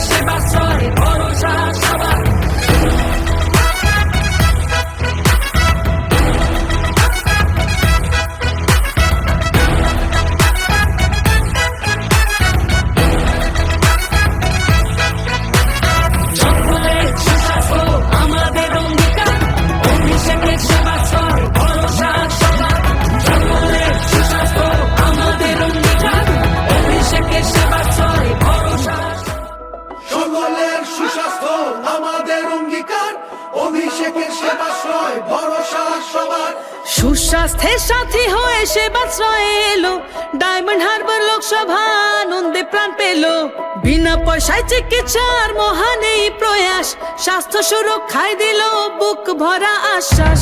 谁把手 আমাদের অঙ্গীকার, অভিষেকের সেবাশ্রয়, ভরসা সবার। সুস্বাস্থ্যের সাথী হয়ে সেবাশ্রয় এলো, ডায়মন্ড হারবার লোকসভা আনন্দে প্রাণ পেল। বিনা পয়সায় চিকিৎসার মহান এই প্রয়াস, স্বাস্থ্য সুরক্ষায় দিল বুক ভরা আশ্বাস।